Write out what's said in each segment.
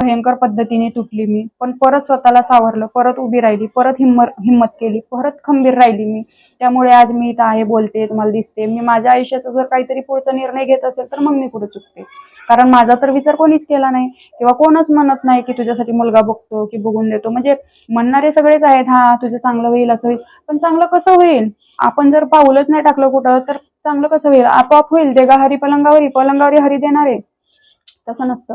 भयंकर पद्धतीने तुटली मी. पण परत स्वतःला सावरलं परत उभी राहिली परत हिम्मत हिम्मत केली परत खंबीर राहिली मी. त्यामुळे आज मी इथं आहे बोलते तुम्हाला दिसते. मी माझ्या आयुष्याचा जर काहीतरी पुढचा निर्णय घेत असेल तर मग मी पुढे चुकते. कारण माझा तर विचार कोणीच केला नाही. किंवा कोणच म्हणत नाही की तुझ्यासाठी मुलगा बघतो की बघून देतो. म्हणजे म्हणणारे सगळेच आहेत हा तुझं चांगलं होईल असं होईल. पण चांगलं कसं होईल? आपण जर पाऊलच नाही टाकलं कुठं तर चांगलं कसं होईल? आपोआप होईल. ते का हरी पलंगावरी पलंगावरी हरी देणारे. तसं नसतं.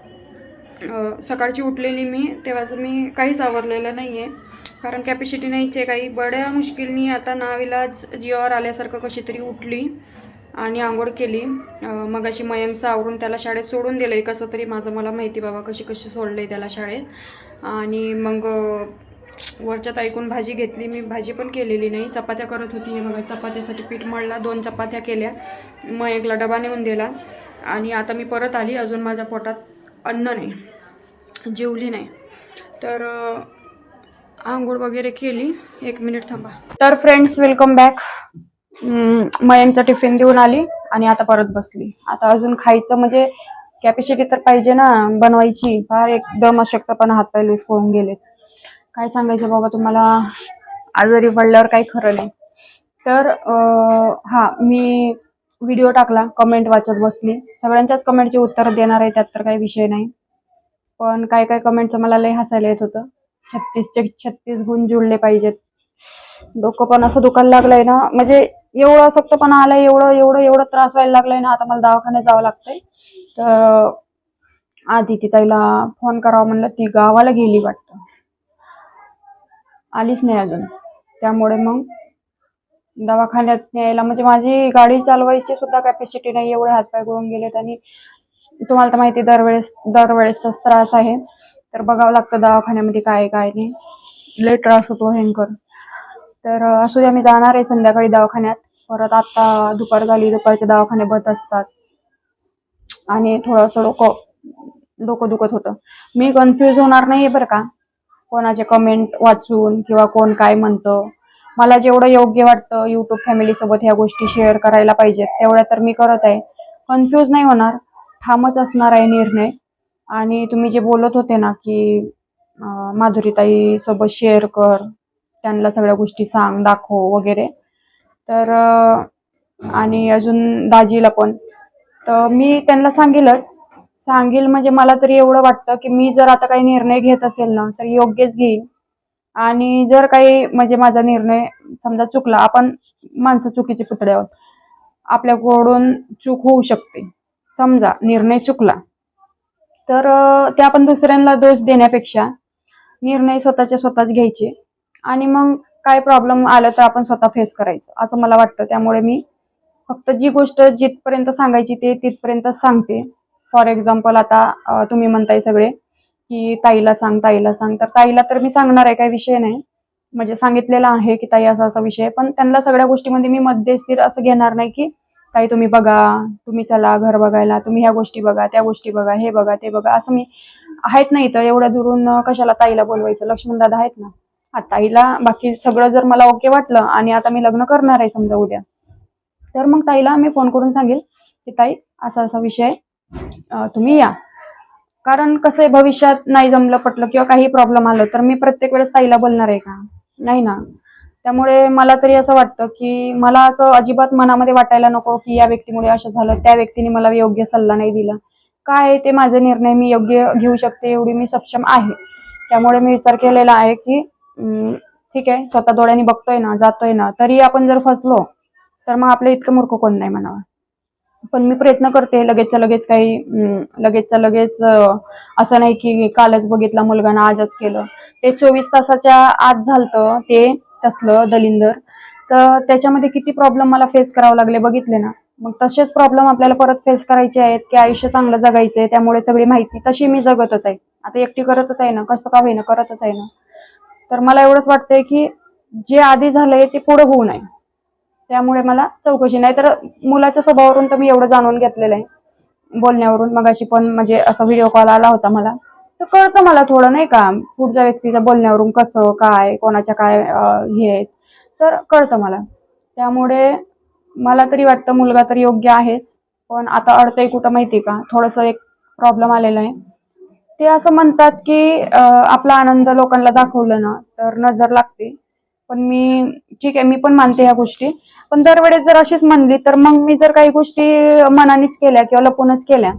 सकाळची उठलेली मी तेव्हाचं मी काहीच आवरलेलं नाही आहे कारण कॅपॅसिटी नाहीच आहे काही. बड्या मुश्किलनी आता नाविलाज जीवावर आल्यासारखं कशी तरी उठली आणि आंघोळ केली. मग अशी मयंकचं आवरून त्याला शाळेत सोडून दिलं आहे कसं तरी माझं मला माहिती बाबा कशी कशी सोडलं आहे त्याला शाळेत. आणि मग वरच्यात ऐकून भाजी घेतली. मी भाजी पण केलेली नाही. चपात्या करत होती. हे बघा चपात्यासाठी पीठ मळला. दोन चपात्या केल्या. मयंकला डबा नेऊन दिला. आणि आता मी परत आली. अजून माझ्या पोटात अन्न नाही जेवली नाही. तर आंघोळ वगैरे केली. एक मिनिट थांबा. तर फ्रेंड्स वेलकम बॅक मयांचा टिफिन देऊन आली आणि आता परत बसली. आता अजून खायचं म्हणजे कॅपॅसिटी तर पाहिजे ना बनवायची. फार एकदम अशक्तपणा हातपाय लूज पळून गेलेत. काय सांगायचं बाबा तुम्हाला? आजारी पडल्यावर काही खरं नाही. तर हा मी व्हिडिओ टाकला कमेंट वाचत बसली. सगळ्यांच्याच कमेंटचे उत्तर देणार आहे त्यात तर काही विषय नाही. पण काय काय कमेंटचं मला लय हसायला येत होतं. छत्तीसचे छत्तीस गुण जुळले पाहिजेत. डोकं पण असं दुखायला लागलंय ना. म्हणजे एवढं अशक्तपणा आलाय एवढं एवढं एवढं त्रास व्हायला लागलाय ना. आता मला दवाखान्यात जावं लागतंय. तर आधी ती ताईला फोन करावा म्हणलं ती गावाला गेली वाटतं. आलीच नाही अजून. त्यामुळे मग दवाखान्यात न्यायला. म्हणजे माझी गाडी चालवायची सुद्धा कॅपॅसिटी नाही एवढे हातपाय गळून गेलेत आणि तुम्हाला तर माहिती आहे, दरवेळेस दरवेळेसचाच त्रास आहे. तर बघावं लागतं दवाखान्यामध्ये काय काय नाही. लय त्रास होतो भयंकर. तर असू द्या मी जाणार आहे संध्याकाळी दवाखान्यात. परत आता दुपार झाली दुपारचे दवाखाने बंद असतात. आणि थोडंसं डोकं डोकं दुखत होतं. मी कन्फ्यूज होणार नाही बरं का. कोणाचे कमेंट वाचून किंवा कोण काय म्हणतं. मला जेवढं योग्य वाटतं यूट्यूब फॅमिलीसोबत ह्या गोष्टी शेअर करायला पाहिजेत तेवढ्या तर मी करत आहे. कन्फ्यूज नाही होणार ठामच असणार आहे निर्णय. आणि तुम्ही जे बोलत होते ना की माधुरीताई सोबत शेअर कर त्यांना सगळ्या गोष्टी सांग दाखव वगैरे. तर आणि अजून दाजीला पण. तर मी त्यांना सांगेलच. सांगेल म्हणजे मला तरी एवढं वाटतं की मी जर आता काही निर्णय घेत असेल ना तर योग्यच घेईन आणि जर काही म्हणजे माझा निर्णय समजा चुकला आपण माणसं चुकीचे पुतळे आहोत. आपल्याकडून चूक होऊ शकते. समजा निर्णय चुकला तर ते आपण दुसऱ्यांना दोष देण्यापेक्षा निर्णय स्वतःच्या स्वतःच घ्यायचे आणि मग काय प्रॉब्लेम आलं तर आपण स्वतः फेस करायचं असं मला वाटतं. त्यामुळे मी फक्त जी गोष्ट जिथपर्यंत सांगायची ते तिथपर्यंत सांगते. फॉर एक्झाम्पल आता तुम्ही म्हणताय सगळे की ताईला सांग ताईला सांग. तर ताईला तर मी सांगणार आहे काही विषय नाही. म्हणजे सांगितलेला आहे की ताई असा असा विषय पण त्यांना सगळ्या गोष्टीमध्ये मी मध्यस्थिर असं घेणार नाही की ताई तुम्ही बघा तुम्ही चला घर बघायला तुम्ही ह्या गोष्टी बघा त्या गोष्टी बघा हे बघा ते बघा. असं मी आहेत नाही तर एवढ्या दुरून कशाला ताईला बोलवायचं? लक्ष्मण दादा आहेत ना. हा ताईला बाकी सगळं जर मला ओके वाटलं आणि आता मी लग्न करणार आहे समजा उद्या तर मग ताईला मी फोन करून सांगेल की ताई असा असा विषय तुम्ही या. कारण कसं आहे भविष्यात नाही जमलं पटलं किंवा काही प्रॉब्लेम आलं तर मी प्रत्येक वेळेस ताईला बोलणार आहे का? नाही ना? त्यामुळे मला तरी असं वाटतं की मला असं अजिबात मनामध्ये वाटायला नको की या व्यक्तीमुळे असं झालं त्या व्यक्तीने मला योग्य सल्ला नाही दिला. काय आहे ते माझे निर्णय मी योग्य घेऊ शकते एवढी मी सक्षम आहे. त्यामुळे मी विचार केलेला आहे की ठीक आहे स्वतः डोळ्यांनी बघतोय ना जातोय ना तरी आपण जर फसलो तर मग आपलं इतकं मूर्ख कोण नाही म्हणावं. पण मी प्रयत्न करते लगेचच्या लगेच काही लगेचच्या लगेच असं नाही की कालच बघितला मुलगा ना आजच केलं. ते चोवीस तासाच्या आत झालतं ते तसलं दलिंदर. तर त्याच्यामध्ये किती प्रॉब्लेम मला फेस करावे लागले बघितले ना. मग तसेच प्रॉब्लेम आपल्याला परत फेस करायचे आहेत की आयुष्य चांगलं जगायचं आहे त्यामुळे सगळी माहिती तशी मी जगतच आहे. आता एकटी करतच आहे ना कसं का होईना करतच आहे ना. तर मला एवढंच वाटतंय की जे आधी झालंय ते पुढं होऊ नये. त्यामुळे मला चौकशी. नाही तर मुलाच्या स्वभावावरून तर मी एवढं जाणून घेतलेलं आहे. बोलण्यावरून मगाशी पण म्हणजे असा व्हिडिओ कॉल आला होता मला. तर कळतं मला थोडं नाही का पुढच्या व्यक्तीच्या बोलण्यावरून कसं काय कोणाच्या काय हे आहेत. तर कळतं मला. त्यामुळे मला तरी वाटतं मुलगा तर योग्य आहेच. पण आता अडतंय कुठं माहिती का? थोडंसं एक प्रॉब्लेम आलेला आहे. ते असं म्हणतात की आपला आनंद लोकांना दाखवलं ना तर नजर लागते. पण मी ठीक आहे मी पण मानते ह्या गोष्टी. पण दरवेळेस जर अशीच म्हणली तर मग मी जर काही गोष्टी मनानेच केल्या किंवा लपूनच केल्या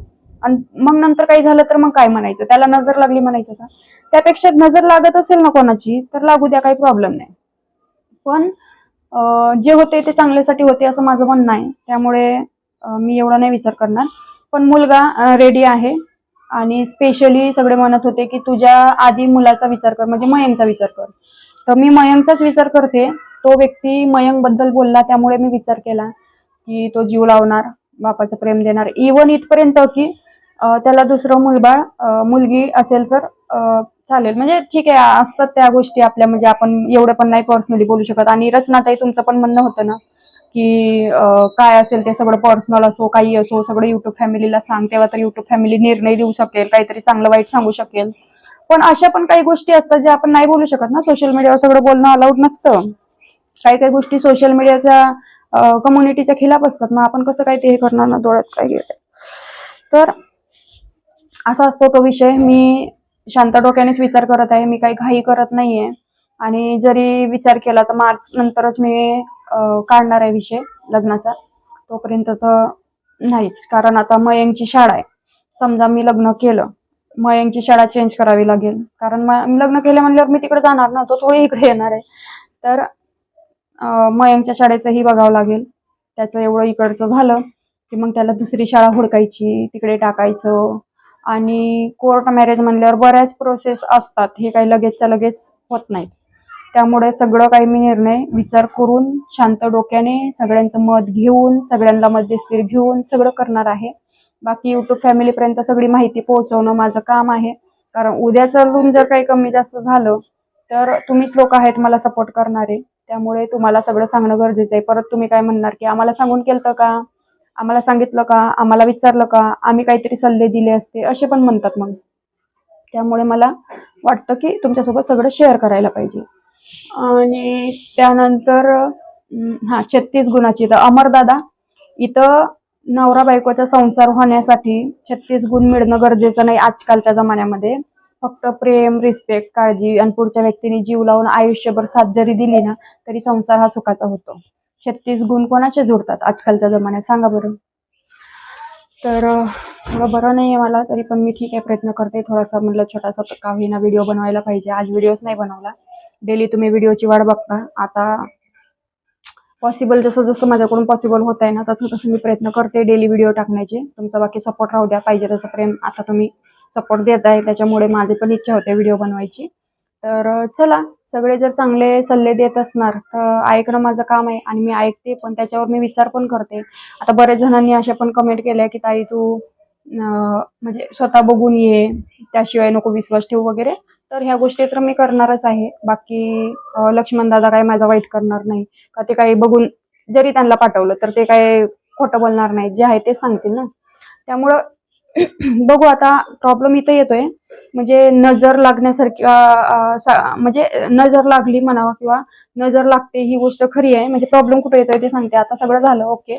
आणि मग नंतर काही झालं तर मग काय म्हणायचं? त्याला नजर लागली म्हणायचं का? त्यापेक्षा नजर लागत असेल ना कोणाची तर लागू द्या काही प्रॉब्लेम नाही. पण जे होते ते चांगल्यासाठी होते असं माझं म्हणणं आहे. त्यामुळे मी एवढा नाही विचार करणार. पण मुलगा रेडी आहे. आणि स्पेशली सगळे म्हणत होते की तुझ्या आधी मुलाचा विचार कर म्हणजे मयंकचा विचार कर. तर मी मयंकचाच विचार करते. तो व्यक्ती मयंकबद्दल बोलला त्यामुळे मी विचार केला की तो जीव लावणार बापाचं प्रेम देणार. इवन इथपर्यंत की त्याला दुसरं मुलबाळ मुलगी असेल तर चालेल. म्हणजे ठीक आहे असतात त्या गोष्टी आपल्या म्हणजे आपण एवढं पण नाही पर्सनली बोलू शकत. आणि रचनाताई तुमचं पण म्हणणं होतं ना की काय असेल ते सगळं पर्सनल असो काही असो सगळं युट्यूब फॅमिलीला सांग तेव्हा तर युट्यूब फॅमिली निर्णय देऊ शकेल काहीतरी चांगलं वाईट सांगू शकेल. पण अशा पण काही गोष्टी असतात ज्या आपण नाही बोलू शकत ना. सोशल मीडियावर सगळं बोलणं अलाउड नसतं. काही काही गोष्टी सोशल मीडियाच्या कम्युनिटीच्या खिलाफ असतात. मग आपण कसं काय ते हे करणार ना? डोळ्यात काय गेलं तर असा असतो तो विषय. मी शांत डोक्यानेच विचार करत आहे. मी काही घाई करत नाहीये. आणि जरी विचार केला तर मार्च नंतरच मी काढणार आहे विषय लग्नाचा. तोपर्यंत तर नाहीच. कारण आता मयंकची शाळा आहे. समजा मी लग्न केलं. मयंकची शाळा चेंज करावी लागेल. कारण लग्न केलं म्हणल्यावर मी तिकडे जाणार ना तो थोडी इकडे येणार आहे. तर अं, मयंकच्या शाळेचंही बघावं लागेल. त्याचं एवढं इकडचं झालं की मग त्याला दुसरी शाळा हुडकायची तिकडे टाकायचं. आणि कोर्ट मॅरेज म्हणल्यावर बऱ्याच प्रोसेस असतात. हे काही लगेचच्या लगेच होत नाहीत त्यामुळे सगळं काही मी निर्णय विचार करून शांत डोक्याने सगळ्यांचं मत घेऊन सगळ्यांना मध्यस्थीर घेऊन सगळं करणार आहे. बाकी युट्यूब फॅमिलीपर्यंत सगळी माहिती पोहोचवणं माझं काम आहे. कारण उद्या चालून जर काही कमी जास्त झालं तर तुम्हीच लोक आहेत मला सपोर्ट करणारे. त्यामुळे तुम्हाला सगळं सांगणं गरजेचं आहे. परत तुम्ही काय म्हणणार की आम्हाला सांगून केलं का? आम्हाला सांगितलं का? आम्हाला विचारलं का? आम्ही काहीतरी सल्ले दिले असते असे पण म्हणतात मग. त्यामुळे मला वाटतं की तुमच्यासोबत सगळं शेअर करायला पाहिजे. आणि त्यानंतर हां हा छत्तीस गुणाची तर अमरदादा इथं नवरा बायकोचा संसार होण्यासाठी छत्तीस गुण मिळणं गरजेचं नाही आजकालच्या जमान्यामध्ये. फक्त प्रेम रिस्पेक्ट काळजी आणि पुढच्या व्यक्तीने जीव लावून आयुष्यभर साथ जरी दिली ना तरी संसार हा सुखाचा होतो. छत्तीस गुण कोणाचे जुळतात आजकालच्या जमान्यात? सांगा बरं. तर थोडं बरं नाही आहे मला तरी पण मी ठीक आहे प्रयत्न करते. थोडासा म्हटलं छोटासा का होईना व्हिडिओ बनवायला पाहिजे. आज व्हिडिओच नाही बनवला. डेली तुम्ही व्हिडिओची वाट बघता. आता पॉसिबल जसं जसं माझ्याकडून पॉसिबल होत आहे ना तसं तसं मी प्रयत्न करते डेली व्हिडिओ टाकण्याचे. तुमचा बाकी सपोर्ट राहू द्या पाहिजे तसं प्रेम आता तुम्ही सपोर्ट देत आहे त्याच्यामुळे माझी पण इच्छा होते व्हिडिओ बनवायची. तर चला सगळे जर चांगले सल्ले देत असणार तर ऐकणं माझं काम आहे आणि मी ऐकते पण त्याच्यावर मी विचार पण करते. आता बऱ्याच जणांनी अशा पण कमेंट केल्या की ताई तू म्हणजे स्वतः बघून ये त्याशिवाय नको विश्वास ठेवू वगैरे. तर ह्या गोष्टी तर मी करणारच आहे. बाकी लक्ष्मण दादा काय माझा वाईट करणार नाही. का ते काही बघून जरी त्यांना पाठवलं तर ते काय खोटं बोलणार नाही. जे आहे ते सांगतील ना. त्यामुळं बघू आता. प्रॉब्लेम इथं येतोय. म्हणजे नजर लागण्यासारखी म्हणजे नजर लागली म्हणावा किंवा नजर लागते ही गोष्ट खरी आहे. म्हणजे प्रॉब्लेम कुठे येतोय ते सांगते. आता सगळं झालं ओके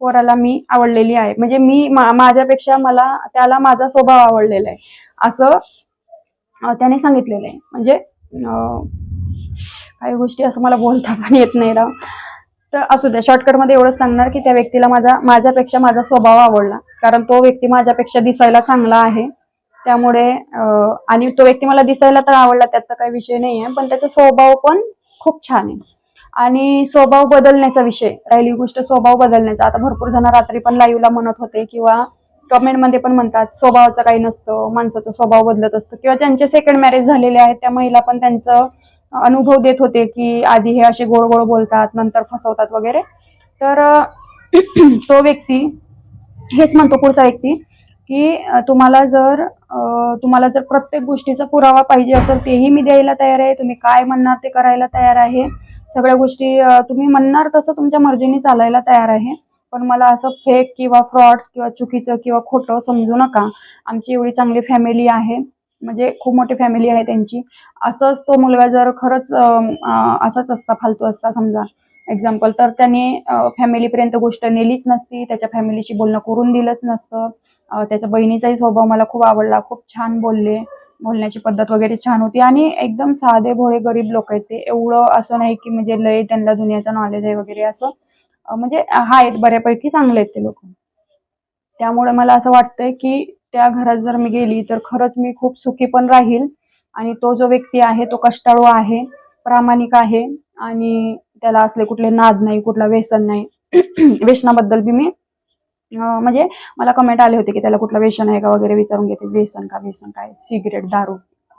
पोराला मी आवडलेली आहे. म्हणजे मी मा- माझ्यापेक्षा मला त्याला माझा स्वभाव आवडलेला आहे. असं त्याने सांगितलेलं आहे. म्हणजे काही गोष्टी असं मला बोलता पण येत नाही राव. तर असू द्या शॉर्टकटमध्ये एवढंच सांगणार की त्या व्यक्तीला माझा माझ्यापेक्षा माझा स्वभाव आवडला. कारण तो व्यक्ती माझ्यापेक्षा दिसायला चांगला आहे. त्यामुळे आणि तो व्यक्ती मला दिसायला तर आवडला त्यात तर काही विषय नाही आहे पण त्याचा स्वभाव पण खूप छान आहे. आणि स्वभाव बदलण्याचा विषय राहिली गोष्ट स्वभाव बदलण्याचा. आता भरपूर जण रात्री पण लाईव्हला म्हणत होते किंवा कमेंटमध्ये पण म्हणतात स्वभावाचं काही नसतं माणसाचा स्वभाव बदलत असतं. किंवा ज्यांचे सेकंड मॅरेज झालेले आहेत त्या महिला पण त्यांचं अनुभव देत होते की आधी हे असे गोड गोड बोलतात नंतर फसवतात वगैरे. तर तो व्यक्ती हेच म्हणतो पुढचा व्यक्ती की तुम्हाला जर तुम्हाला जर प्रत्येक गोष्टीचा पुरावा पाहिजे असेल तेही मी द्यायला तयार आहे तुम्ही काय म्हणणार ते करायला तयार आहे. सगळ्या गोष्टी तुम्ही म्हणणार तसं तुमच्या मर्जीने चालायला तयार आहे. पण मला असं फेक किंवा फ्रॉड किंवा चुकीचं किंवा खोटं समजू नका. आमची एवढी चांगली फॅमिली आहे. म्हणजे खूप मोठी फॅमिली आहे त्यांची. असंच तो मुलगा जर खरंच असाच असता फालतू असता समजा. एक्झाम्पल तर त्याने फॅमिलीपर्यंत गोष्ट नेलीच नसती. त्याच्या फॅमिलीशी बोलणं करून दिलंच नसतं. त्याच्या बहिणीचाही स्वभाव मला खूप आवडला. खूप छान बोलले. बोलण्याची पद्धत वगैरे छान होती. आणि एकदम साधे भोळे गरीब लोक आहेत ते. एवढं असं नाही की म्हणजे लय त्यांना दुनियाचं नॉलेज आहे वगैरे असं. म्हणजे आहेत बऱ्यापैकी चांगले आहेत ते लोक. त्यामुळे मला असं वाटतंय की त्या घरात जर मी गेली तर खरंच मी खूप सुखी पण राहील आणि तो जो व्यक्ती आहे तो कष्टाळू आहे प्रामाणिक आहे आणि त्याला असले कुठले नाद नाही कुठला व्यसन नाही. व्यसनाबद्दल बी मी म्हणजे मला कमेंट आले होते की त्याला कुठलं व्यसन आहे का वगैरे विचारून घेते. व्यसन का व्यसन काय? सिगरेट दारू.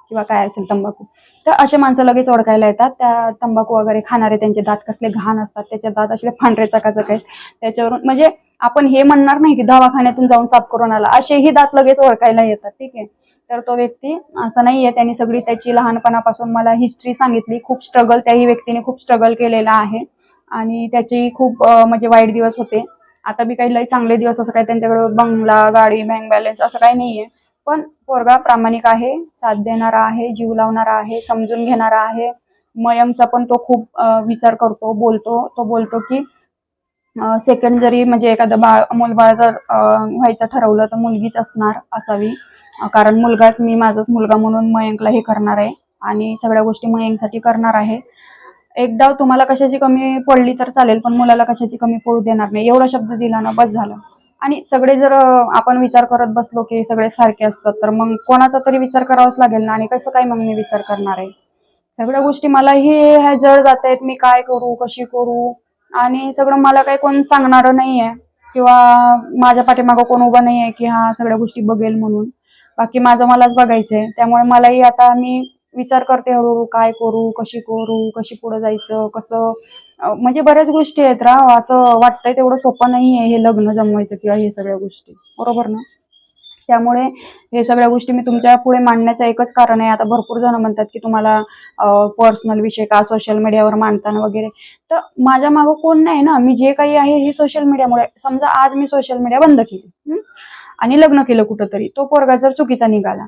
किंवा काय असेल तंबाखू. तर असे माणसं लगेच ओळखायला येतात. त्या तंबाखू वगैरे खाणारे त्यांचे दात कसले घाण असतात त्याचे दात असले पांढरे चकाचक आहेत. त्याच्यावरून म्हणजे आपण हे म्हणणार नाही की दवाखान्यातून जाऊन साफ करून आला. असेही दात लगेच ओळखायला येतात. ठीक आहे. तर तो व्यक्ती असं नाहीये. त्यांनी सगळी त्याची लहानपणापासून मला हिस्ट्री सांगितली. खूप स्ट्रगल त्याही व्यक्तीने खूप स्ट्रगल केलेला आहे. आणि त्याची खूप म्हणजे वाईट दिवस होते. आता बी काही लई चांगले दिवस असं काही त्यांच्याकडे बंगला गाडी बँक बॅलन्स असं काही नाहीये. पण पोरगा प्रामाणिक आहे साथ देणारा आहे जीव लावणारा आहे समजून घेणारा आहे. मयमचा पण तो खूप विचार करतो बोलतो. तो बोलतो की सेकंड जरी म्हणजे एखादं बाळ मूलबाळ जर व्हायचं ठरवलं तर मुलगीच असणार असावी. कारण मुलगाच मी माझाच मुलगा म्हणून मयंकला हे करणार आहे आणि सगळ्या गोष्टी मयंकसाठी करणार आहे. एकदा तुम्हाला कशाची कमी पडली तर चालेल पण मुलाला कशाची कमी पडू देणार नाही. एवढा शब्द दिला ना बस झालं. आणि सगळे जर आपण विचार करत बसलो की सगळे सारखे असतात तर मग कोणाचा तरी विचार करावाच लागेल ना? आणि कसं काय मग मी विचार करणार आहे? सगळ्या गोष्टी मलाही ह्या जड जात आहेत मी काय करू कशी करू? आणि सगळं मला काही कोण सांगणार नाही आहे किंवा माझ्या पाठीमागं कोण उभं नाही आहे की हा सगळ्या गोष्टी बघेल म्हणून. बाकी माझं मलाच बघायचं आहे त्यामुळे मलाही आता मी विचार करते हळूहळू काय करू? कशी करू? कशी पुढे जायचं? कसं? म्हणजे बऱ्याच गोष्टी आहेत राव असं वाटतंय तेवढं सोपं नाही आहे हे लग्न जमवायचं किंवा हे सगळ्या गोष्टी. बरोबर ना? त्यामुळे हे सगळ्या गोष्टी मी तुमच्यापुढे मांडण्याचं एकच कारण आहे. आता भरपूर जण म्हणतात की तुम्हाला पर्सनल विषय का सोशल मीडियावर मांडताना वगैरे. तर माझ्या मागं कोण नाही ना? मी जे काही आहे हे सोशल मीडियामुळे समजा आज मी सोशल मीडिया बंद केली आणि लग्न केलं कुठंतरी. तो पोरगा जर चुकीचा निघाला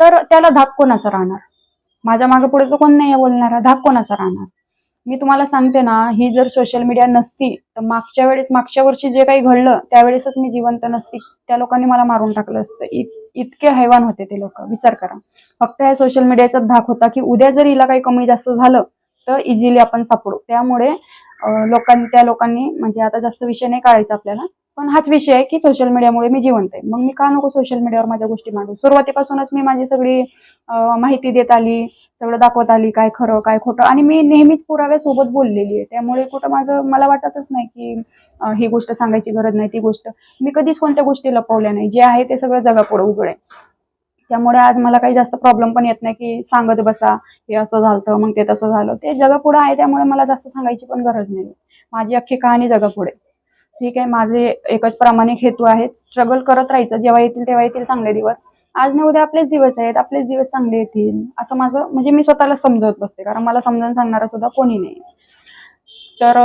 तर त्याला धाक कोणाचा राहणार? माझ्या मागे पुढे तर कोण नाही बोलणार बोलणारा धाक कोणाचा राहणार? मी तुम्हाला सांगते ना ही जर सोशल मीडिया नसती तर मागच्या वेळेस मागच्या वर्षी जे काही घडलं त्यावेळेसच मी जिवंत नसती. त्या लोकांनी मला मारून टाकलं असतं. इत इतके हैवान होते ते लोक विचार करा. फक्त ह्या सोशल मीडियाचा धाक होता की उद्या जर हिला काही कमी जास्त झालं तर इझिली आपण सापडू. त्यामुळे लोकांनी त्या लोकांनी म्हणजे आता जास्त विषय नाही काढायचा आपल्याला पण हाच विषय आहे की सोशल मीडियामुळे मी जिवंत आहे. मग मी का नको सोशल मीडियावर माझ्या गोष्टी मांडू? सुरुवातीपासूनच मी माझी सगळी माहिती देत आली सगळं दाखवत आली काय खरं काय खोटं. आणि मी नेहमीच पुराव्यासोबत बोललेली आहे. त्यामुळे कुठं माझं मला वाटतच नाही की ही गोष्ट सांगायची गरज नाही ती गोष्ट. मी कधीच कोणत्या गोष्टी लपवल्या नाही. जे आहे ते सगळं जगापुढे उघड आहे. त्यामुळे आज मला काही जास्त प्रॉब्लेम पण येत नाही की सांगत बसा हे असं झालं मग ते तसं झालं. ते जगापुढे आहे त्यामुळे मला जास्त सांगायची पण गरज नाही. माझी अख्खी कहाणी जगापुढे ठीक आहे माझे एकच प्रामाणिक हेतू आहेत. स्ट्रगल करत राहायचं जेव्हा येतील तेव्हा येतील चांगले दिवस. आज ना उद्या आपलेच दिवस आहेत आपलेच दिवस चांगले येतील. असं माझं म्हणजे मी स्वतःला समजवत बसते कारण मला समजावून सांगणारा सुद्धा कोणी नाही. तर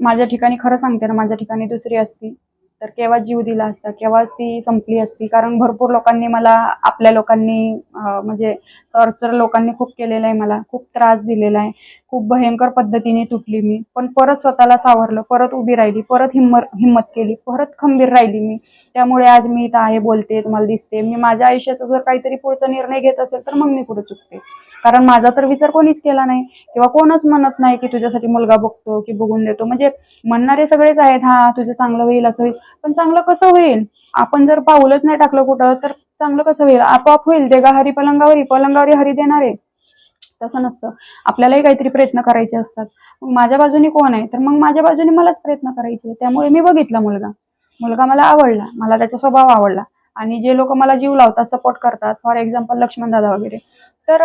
माझ्या ठिकाणी खरं सांगते ना माझ्या ठिकाणी दुसरी असती तर केव्हा जीव दिला असता केव्हाच ती संपली असती कारण भरपूर लोकांनी मला आपल्या लोकांनी म्हणजे टॉर्चर लोकांनी खूप केलेलं आहे मला खूप त्रास दिलेला आहे. खूप भयंकर पद्धतीने तुटली मी. पण परत स्वतःला सावरलं परत उभी राहिली परत हिम्मत हिम्मत केली परत खंबीर राहिली मी. त्यामुळे आज मी इथं आहे बोलते तुम्हाला दिसते. मी माझ्या आयुष्याचा जर काहीतरी पुढचा निर्णय घेत असेल तर मग मी पुढे चुकते. कारण माझा तर विचार कोणीच केला नाही. किंवा कोणच म्हणत नाही की तुझ्यासाठी मुलगा बघतो की बघून देतो. म्हणजे म्हणणारे सगळेच आहेत हा तुझं चांगलं होईल असं होईल. पण चांगलं कसं होईल? आपण जर पाऊलच नाही टाकलं कुठं तर चांगलं कसं होईल? आपोआप होईल. ते हरी पलंगावरी पलंगावरी हरी देणारे. तसं नसतं. आपल्यालाही काहीतरी प्रयत्न करायचे असतात. मग माझ्या बाजूने कोण आहे? तर मग माझ्या बाजूने मलाच प्रयत्न करायचे. त्यामुळे मी बघितला मुलगा. मुलगा मला आवडला. मला त्याचा स्वभाव आवडला. आणि जे लोक मला जीव लावतात सपोर्ट करतात फॉर एक्झाम्पल लक्ष्मण दादा वगैरे. तर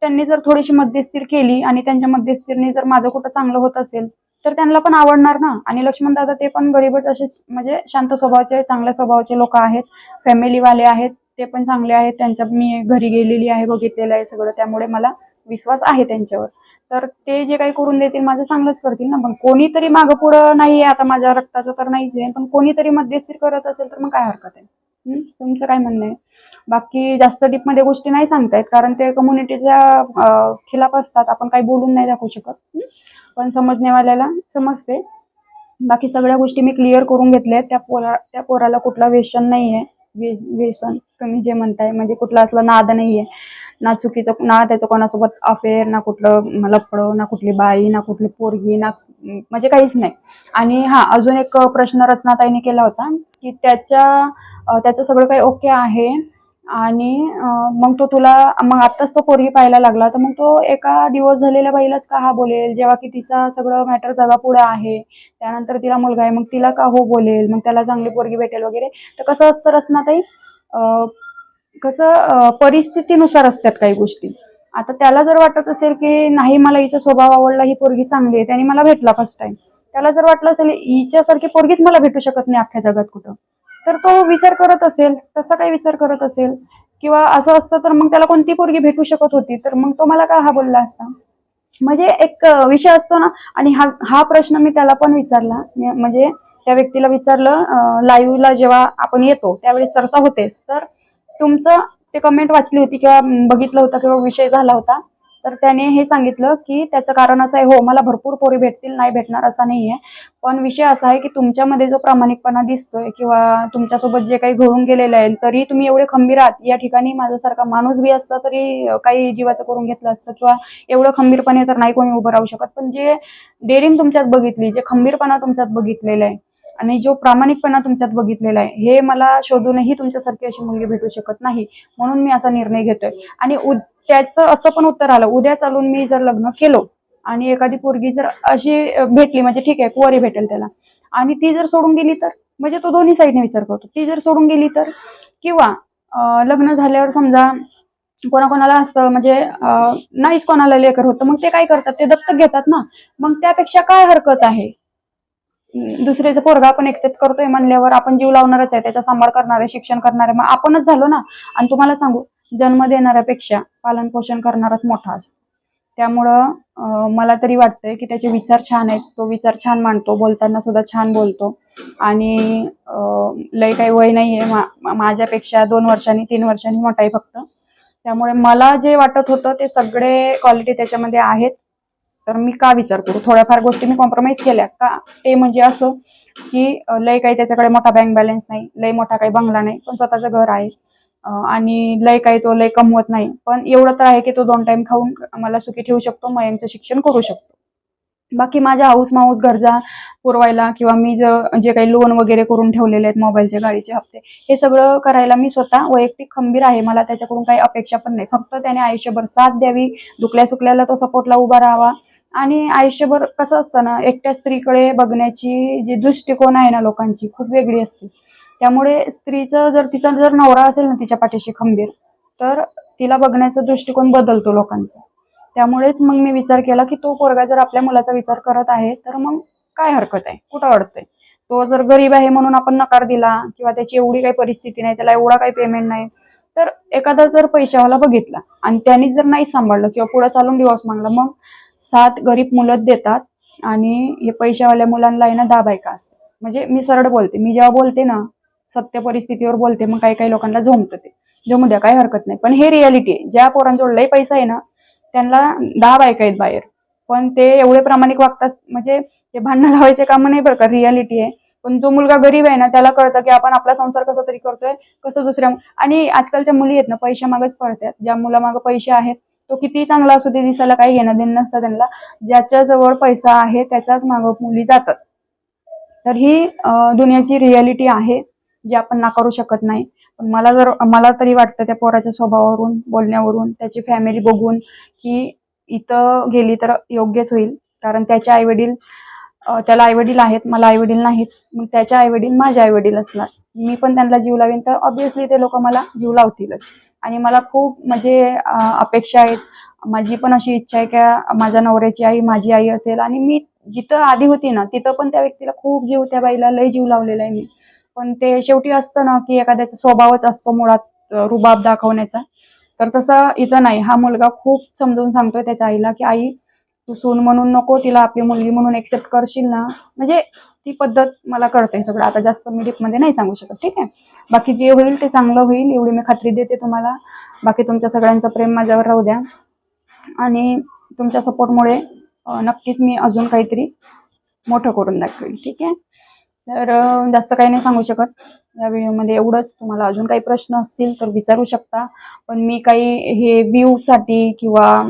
त्यांनी जर थोडीशी मध्यस्थीर केली आणि त्यांच्या मध्यस्थीरने जर माझं कुठं चांगलं होत असेल तर त्यांना पण आवडणार ना? आणि लक्ष्मण दादा ते पण गरीबच असेच म्हणजे शांत स्वभावाचे चांगल्या स्वभावाचे लोक आहेत. फॅमिलीवाले आहेत. ते पण चांगले आहेत. त्यांच्या मी घरी गेलेली आहे बघितलेलं आहे सगळं. त्यामुळे मला विश्वास आहे त्यांच्यावर. तर ते जे काही करून देतील माझं चांगलंच करतील ना. पण कोणीतरी मागं पुढं नाहीये आता माझ्या रक्ताचं तर नाहीच आहे. पण कोणीतरी मध्यस्थी करत असेल तर मग काय हरकत आहे? तुमचं काय म्हणणं आहे? बाकी जास्त डीपमध्ये गोष्टी नाही सांगतायत. कारण ते कम्युनिटीच्या खिलाफ असतात. आपण काही बोलून नाही दाखवू शकत. पण समजण्यावाल्याला समजते. बाकी सगळ्या गोष्टी मी क्लिअर करून घेतल्या त्या पोरा त्या पोराला कुठला व्यसन नाही आहे वे व्यसन. तुम्ही जे म्हणताय म्हणजे कुठला असला नाद नाही आहे ना चुकीचं ना त्याचं कोणासोबत अफेअर ना कुठलं लफडं ना कुठली बाई ना कुठली पोरगी ना म्हणजे काहीच नाही. आणि हा अजून एक प्रश्न रचनाताईने केला होता की त्याच्या त्याचं सगळं काही ओके आहे. आणि मग तो तुला मग आत्ताच तो पोरगी पाहायला लागला तर मग तो एका डिवोर्स झालेल्या बाईलाच का हा बोलेल? जेव्हा की तिचा सगळं मॅटर जगापुढे आहे. त्यानंतर तिला मुलगा आहे मग तिला का हो बोलेल? मग त्याला चांगली पोरगी भेटेल वगैरे. तर कसं असतं रचनाताई कसं परिस्थितीनुसार असतात काही गोष्टी. आता त्याला जर वाटत असेल की नाही मला हिचा स्वभाव आवडला ही पोरगी चांगली आहे त्याने मला भेटला फर्स्ट टाइम त्याला जर वाटलं असेल हिच्यासारखी पोरगीच मला भेटू शकत नाही अख्ख्या जगात कुठं. तर तो विचार करत असेल तसा काही विचार करत असेल किंवा असं असतं तर मग त्याला कोणती पोरगी भेटू शकत होती तर मग तो मला का हा बोलला असता? म्हणजे एक विषय असतो ना आणि हा हा प्रश्न मी त्याला पण विचारला. म्हणजे त्या व्यक्तीला विचारलं लाईव्हला जेव्हा आपण येतो त्यावेळी चर्चा होतेच. तर तुमचं ते कमेंट वाचली होती किंवा बघितलं होतं किंवा विषय झाला होता? तर त्याने हे सांगितलं की त्याचं कारण असं आहे हो मला भरपूर पोरी भेटतील नाही भेटणार असा नाही आहे पण विषय असा आहे की तुमच्यामध्ये जो प्रामाणिकपणा दिसतोय किंवा तुमच्यासोबत जे काही घडून गेलेलं आहे तरी तुम्ही एवढे खंबीर आहात. या ठिकाणी माझ्यासारखा माणूस बी असता तरी काही जीवाचं करून घेतलं असतं किंवा एवढं खंबीरपणे तर नाही कोणी उभं राहू शकत. पण जे डेअरिंग तुमच्यात बघितली जे खंबीरपणा तुमच्यात बघितलेलं आहे आणि जो प्रामाणिकपणा तुमच्यात बघितलेला आहे हे मला शोधूनही तुमच्यासारखी अशी मुलगी भेटू शकत नाही म्हणून मी असा निर्णय घेतोय. आणि उद- त्याचं असं पण उत्तर आलं उद्या चालून मी जर लग्न केलो आणि एखादी पोरगी जर अशी भेटली म्हणजे ठीक आहे कुवारी भेटेल त्याला. आणि ती जर सोडून गेली तर म्हणजे तो दोन्ही साईडने विचार करतो. ती जर सोडून गेली तर किंवा लग्न झाल्यावर समजा कोणाकोणाला असतं म्हणजे नाहीच कोणाला लेकर होतं मग ते काय करतात? ते दत्तक घेतात ना. मग त्यापेक्षा काय हरकत आहे? दुसऱ्याचं पोरगा आपण एक्सेप्ट करतोय म्हणल्यावर आपण जीव लावणारच आहे त्याचा सांभाळ करणारे शिक्षण करणारे. मग आपणच झालो ना. आणि तुम्हाला सांगू जन्म देणाऱ्यापेक्षा पालन पोषण करणाराच मोठा असतो त्यामुळं मला तरी वाटतंय की त्याचे विचार छान आहेत. तो विचार छान मांडतो बोलताना सुद्धा छान बोलतो. आणि लय काही वय नाही आहे मा माझ्यापेक्षा दोन वर्षांनी तीन वर्षांनी मोठा आहे फक्त. त्यामुळे मला जे वाटत होतं ते सगळे क्वालिटी त्याच्यामध्ये आहेत. तर मी का विचार करू? थोड्याफार गोष्टी मी कॉम्प्रोमाइज केल्या. का? ते म्हणजे असं की लय काही त्याच्याकडे मोठा बँक बॅलन्स नाही लय मोठा काही बंगला नाही पण स्वतःचं घर आहे. आणि लय काही तो लय कमवत नाही. पण एवढं तर आहे की तो दोन टाइम खाऊन मला सुखी ठेवू शकतो मयांचं शिक्षण करू शकतो. बाकी माझ्या हाऊस माऊस गरजा पुरवायला किंवा मी जर जे काही लोन वगैरे करून ठेवलेले आहेत मोबाईलचे गाडीचे हप्ते हे सगळं करायला मी स्वतः वैयक्तिक खंबीर आहे. मला त्याच्याकडून काही अपेक्षा पण नाही. फक्त त्याने आयुष्यभर साथ द्यावी दुखल्या सुकल्याला तो सपोर्टला उभा राहावा. आणि आयुष्यभर कसं असतं ना एकट्या स्त्रीकडे बघण्याची जी दृष्टिकोन आहे ना लोकांची खूप वेगळी असते. त्यामुळे स्त्रीचं जर तिचा जर नवरा असेल ना तिच्या पाठीशी खंबीर तर तिला बघण्याचा दृष्टिकोन बदलतो लोकांचा. त्यामुळेच मग मी विचार केला की तो पोरगा जर आपल्या मुलाचा विचार करत आहे तर मग काय हरकत आहे? कुठं अडतंय? तो जर गरीब आहे म्हणून आपण नकार दिला किंवा त्याची एवढी काही परिस्थिती नाही त्याला एवढा काही पेमेंट नाही तर एखादा जर पैशावाला बघितला आणि त्यांनी जर नाही सांभाळलं किंवा पुढे चालून डिवॉर्स मागला मग सात गरीब मुलं देतात आणि हे पैशावाल्या मुलांना आहे ना दहा बायका असतात. म्हणजे मी सरळ बोलते मी जेव्हा बोलते ना सत्य परिस्थितीवर बोलते मग काही काही लोकांना झोमतं ते. जमू द्या काही हरकत नाही. पण हे रियालिटी आहे. ज्या पोरांजवळ लय पैसा आहे ना त्यांना दहा बायका आहेत बाहेर. पण ते एवढे प्रामाणिक वागतात म्हणजे ते भांडणं लावायचे कामं नाही बरं का रियालिटी आहे. पण जो मुलगा गरीब आहे ना त्याला कळतं की आपण आपला संसार कसा तरी करतोय कसं दुसऱ्या आणि आजकालच्या मुली आहेत ना पैशा मागच पडतात ज्या मुलामागं पैसे आहेत तो किती चांगला असू दे दिसायला काही घेणं देणं नसतं त्यांना. ज्याच्या जवळ पैसा आहे त्याच्याच मागं मुली जातात. तर ही दुनियाची रियालिटी आहे जी आपण नाकारू शकत नाही. मला जर मला तरी वाटतं त्या पोराच्या स्वभावावरून बोलण्यावरून त्याची फॅमिली बघून की इथं गेली तर योग्यच होईल. कारण त्याचे आईवडील त्याला आईवडील आहेत मला आईवडील नाहीत. मग त्याचे आईवडील माझे आईवडील असणार. मी पण त्यांना जीव लावेन तर ऑब्विसली ते लोक मला जीव लावतीलच. आणि मला खूप म्हणजे अपेक्षा आहेत. माझी पण अशी इच्छा आहे की माझ्या नवऱ्याची आई माझी आई असेल. आणि मी जिथं आधी होती ना तिथं पण त्या व्यक्तीला खूप जीव त्या बाईला लय जीव लावलेला आहे मी. पण ते शेवटी असतं ना की एखाद्याचा स्वभावच असतो मुळात रुबाब दाखवण्याचा. तर तसं इथं नाही. हा मुलगा खूप समजून सांगतोय त्याच्या आईला की आई तू सून म्हणून नको तिला आपली मुलगी म्हणून एक्सेप्ट करशील ना. म्हणजे ती पद्धत मला कळते सगळं. आता जास्त मी डीपमध्ये नाही सांगू शकत. ठीक आहे? बाकी जे होईल ते चांगलं होईल एवढी मी खात्री देते तुम्हाला. बाकी तुमच्या सगळ्यांचं प्रेम माझ्यावर राहू द्या. आणि तुमच्या सपोर्टमुळे नक्कीच मी अजून काहीतरी मोठं करून दाखवेल. ठीक आहे? तर जास्त काही नाही सांगू शकत. या व्हिडिओमध्ये एवढंच. तुम्हाला अजून काही प्रश्न असतील तर विचारू शकता. पण मी काही हे व्ह्यूसाठी किंवा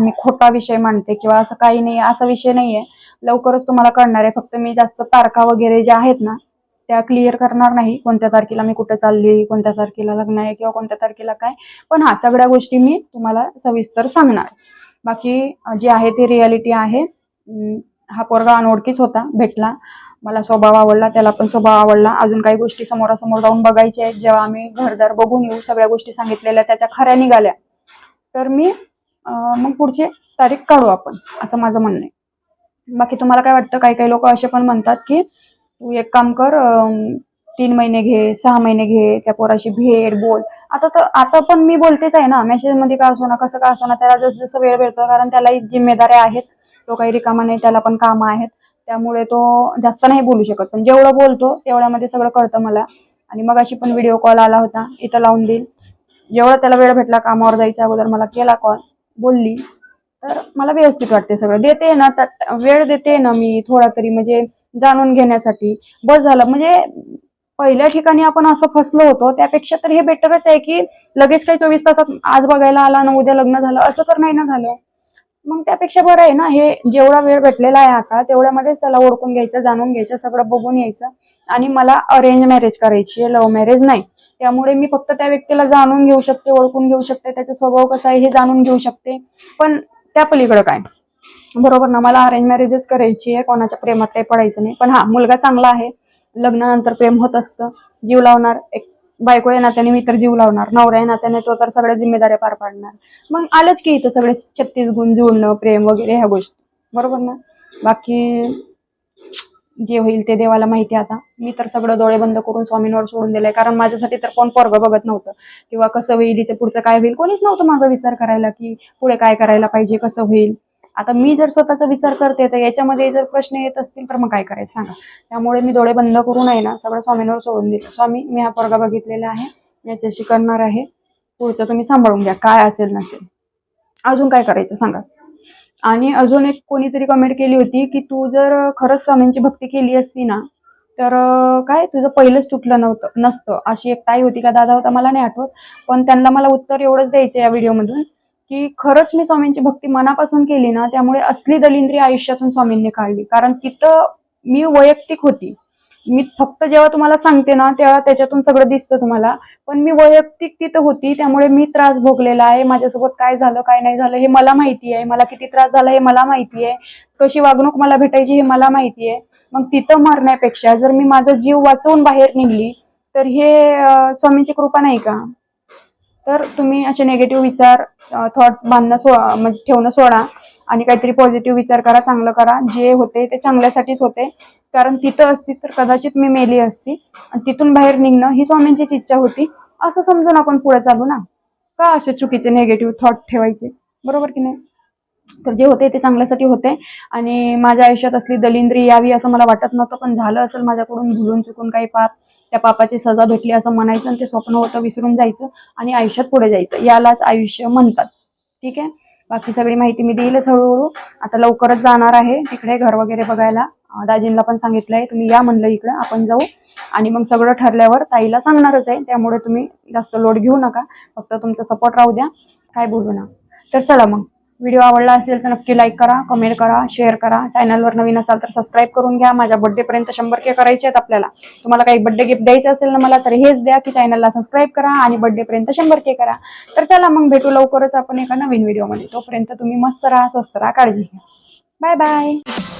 मी खोटा विषय मांडते किंवा असं काही नाही असा विषय नाही आहे लवकरच तुम्हाला कळणार आहे. फक्त मी जास्त तारखा वगैरे ज्या आहेत ना त्या क्लिअर करणार नाही. कोणत्या तारखेला मी कुठे चालली कोणत्या तारखेला लग्न आहे किंवा कोणत्या तारखेला काय. पण हा सगळ्या गोष्टी मी तुम्हाला सविस्तर सांगणार. बाकी जे आहे ते रियालिटी आहे. हा पोरगा अनोळखीच होता भेटला. मला स्वभाव आवडला त्याला पण स्वभाव आवडला. अजून काही गोष्टी समोरासमोर जाऊन बघायच्या आहेत. जेव्हा आम्ही घरदार बघून येऊ सगळ्या गोष्टी सांगितलेल्या त्याच्या खऱ्या निघाल्या. तर मी मग पुढची तारीख काढू आपण असं माझं म्हणणं आहे. बाकी तुम्हाला काय वाटतं? काही काही लोक असे पण म्हणतात की तू एक काम कर तीन महिने घे सहा महिने घे त्या पोराशी भेट बोल. आता तर आता पण मी बोलतेच आहे ना. मेसेजमध्ये का असो ना कसं का असो ना त्याला जसं जसं वेळ भेटतो कारण त्यालाही जिम्मेदाऱ्या आहेत. तो काही रिकामा नाही त्याला पण कामं आहेत. त्यामुळे तो जास्त नाही बोलू शकत. पण जेवढं बोलतो तेवढ्यामध्ये सगळं कळतं मला. आणि मग अशी पण व्हिडिओ कॉल आला होता. इथं लावून देईल. जेवढा त्याला वेळ भेटला कामावर जायच्या अगोदर मला केला कॉल बोलली. तर मला व्यवस्थित वाटते सगळं. देते ना त्या वेळ देते ना मी थोडा तरी. म्हणजे जाणून घेण्यासाठी. बस झालं. म्हणजे पहिल्या ठिकाणी आपण असं फसलो होतो. त्यापेक्षा तर हे बेटरच आहे की लगेच काही चोवीस तासात आज बघायला आला ना उद्या लग्न झालं. असं तर नाही ना झालं. मग त्यापेक्षा बरं आहे ना हे जेवढा वेळ भेटलेला आहे आता तेवढ्यामध्येच त्याला ओळखून घ्यायचं जाणून घ्यायचं सगळं बघून यायचं. आणि मला अरेंज मॅरेज करायची आहे लव्ह मॅरेज नाही. त्यामुळे मी फक्त त्या व्यक्तीला जाणून घेऊ शकते ओळखून घेऊ शकते त्याचा स्वभाव कसा आहे हे जाणून घेऊ शकते. पण त्या पलीकडं काय? बरोबर ना मला अरेंज मॅरेजच करायची आहे कोणाच्या प्रेमात काही पडायचं नाही. पण हा मुलगा चांगला आहे. लग्नानंतर प्रेम होत असतं जीव लावणार एक बायको या नात्याने मी तर जीव लावणार नवरा या नात्याने तो तर सगळ्या जिम्मेदाऱ्या पार पाडणार. मग आलंच की इथं सगळे छत्तीस गुण जुळणं प्रेम वगैरे ह्या गोष्टी. बरोबर ना? बाकी जे होईल ते देवाला माहिती आता. मी तर सगळं डोळे बंद करून स्वामींवर सोडून दिलंय. कारण माझ्यासाठी तर कोण पोरग बघत नव्हतं. किंवा कसं होईल तिचं पुढचं काय होईल? कोणीच नव्हतं माझा विचार करायला की पुढे काय करायला पाहिजे कसं होईल? आता मी जर स्वतःचा विचार करते तर याच्यामध्ये जर प्रश्न येत असतील तर मग काय करायचं सांगा. त्यामुळे मी डोळे बंद करून आहे ना. सगळं स्वामींवर सोडून दिलं स्वामी मी हा पोरगा बघितलेला आहे. याच्याशी करणार आहे. पुढचं तुम्ही सांभाळून घ्या. काय असेल नसेल. अजून काय करायचं सांगा. आणि अजून एक कोणीतरी कमेंट केली होती की तू जर खरंच स्वामींची भक्ती केली असती ना तर काय? तुझं पहिलंच तुटलं नव्हतं नसतं. अशी एक ताई होती का दादा होता मला नाही आठवत. पण त्यांना मला उत्तर एवढंच द्यायचं या व्हिडिओमधून की खरंच मी स्वामींची भक्ती मनापासून केली ना त्यामुळे असली दलिंद्री आयुष्यातून स्वामींनी काढली. कारण तिथं मी वैयक्तिक होती. मी फक्त जेव्हा तुम्हाला सांगते ना तेव्हा त्याच्यातून सगळं दिसतं तुम्हाला. पण मी वैयक्तिक तिथं होती त्यामुळे मी त्रास भोगलेला आहे. माझ्यासोबत काय झालं काय नाही झालं हे मला माहिती आहे. मला किती त्रास झाला हे मला माहिती आहे. कशी वागणूक मला भेटायची हे मला माहिती आहे. मग तिथं मरण्यापेक्षा जर मी माझा जीव वाचवून बाहेर निघली तर हे स्वामींची कृपा नाही का? तर तुम्ही असे निगेटिव्ह विचार थॉट्स बांधणं सो म्हणजे ठेवणं सोडा. आणि काहीतरी पॉझिटिव्ह विचार करा चांगलं करा. जे होते ते चांगल्यासाठीच होते. कारण तिथं असती तर कदाचित मी मेली असती. आणि तिथून बाहेर निघणं ही स्वामींचीच इच्छा होती. असं समजून आपण पुढे चालू ना. का असे चुकीचे निगेटिव्ह थॉट ठेवायचे? बरोबर की नाही? तर जे होते ते चांगल्यासाठी होते. आणि माझ्या आयुष्यात असली दलिंद्री यावी असं मला वाटत नव्हतं पण झालं असेल माझ्याकडून भुलून चुकून काही पाप. त्या पापाची सजा भेटली असं म्हणायचं आणि ते स्वप्न होतं विसरून जायचं आणि आयुष्यात पुढे जायचं. यालाच आयुष्य म्हणतात. ठीक आहे? बाकी सगळी माहिती मी देईलच हळूहळू. आता लवकरच जाणार आहे तिकडे घर वगैरे बघायला. दाजींना पण सांगितलंय तुम्ही या म्हणलं इकडं आपण जाऊ. आणि मग सगळं ठरल्यावर ताईला सांगणारच आहे त्यामुळे तुम्ही जास्त लोड घेऊ नका. फक्त तुमचा सपोर्ट राहू द्या. काय बोलू ना. तर चला मग. व्हिडिओ आवडला असेल तर नक्की लाईक करा कमेंट करा शेअर करा. चॅनलवर नवीन असाल तर सबस्क्राईब करून घ्या. माझ्या बड्डेपर्यंत शंभर के करायचे आहेत आपल्याला. तुम्हाला काही बर्थडे गिफ्ट द्यायचं असेल ना मला तर हेच द्या की चॅनलला सबस्क्राईब करा आणि बड्डेपर्यंत शंभर के करा. तर चला मग भेटू लवकरच आपण एका नवीन व्हिडिओमध्ये तोपर्यंत तुम्ही मस्त राहा स्वस्त राहा काळजी घ्या. Bye bye